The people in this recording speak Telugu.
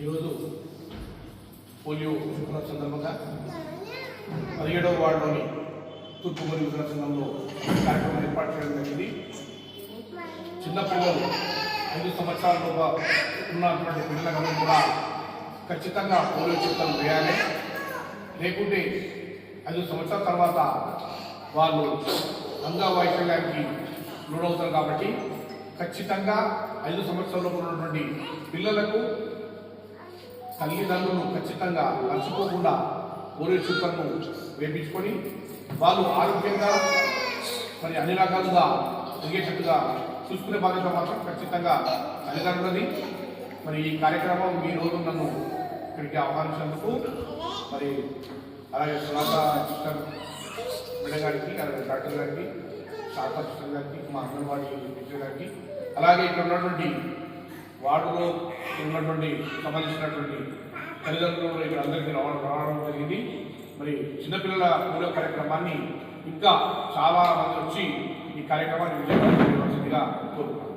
ఈరోజు పోలియో శుభ్ర సందర్భంగా పదిహేడవ వార్డులోని తూర్పు మరియు సంఘంలో కార్యక్రమం ఏర్పాటు చేయడం జరిగింది. చిన్నపిల్లలు ఐదు సంవత్సరాల లోపల ఉన్నటువంటి పిల్లలందరూ కూడా ఖచ్చితంగా పోలియో చిత్రం వేయాలి. లేకుంటే ఐదు సంవత్సరాల తర్వాత వాళ్ళు అంగవైకల్యానికి లోనవుతారు కాబట్టి ఖచ్చితంగా ఐదు సంవత్సరాల లోపల ఉన్నటువంటి పిల్లలకు తల్లిదండ్రులు ఖచ్చితంగా మర్చిపోకుండా పోలియో చుక్కలను వేపించుకొని వాళ్ళు ఆరోగ్యంగా మరి అన్ని రకాలుగా తిరిగేటట్టుగా చూసుకునే బాధ్యత మాత్రం ఖచ్చితంగా తల్లిదండ్రులది. మరి ఈ కార్యక్రమం ఈ రోజు నన్ను ఇక్కడికి ఆహ్వానించినందుకు మరి అలాగే సునాత సిస్టర్ మేడం గారికి అలాగే డాక్టర్ గారికి శారదా సిస్టర్ గారికి మా అంగన్వాడీ టీచర్ గారికి అలాగే ఇక్కడ ఉన్నటువంటి వార్డులో ఉన్నటువంటి సంబంధించినటువంటి తల్లిదండ్రులు ఇక్కడ అందరికీ రావడం రావడం జరిగింది. మరి చిన్నపిల్లల పూల కార్యక్రమాన్ని ఇంకా చాలా మంది వచ్చి ఈ కార్యక్రమాన్ని విజయవంతం చేయవలసిందిగా కోరుతున్నాను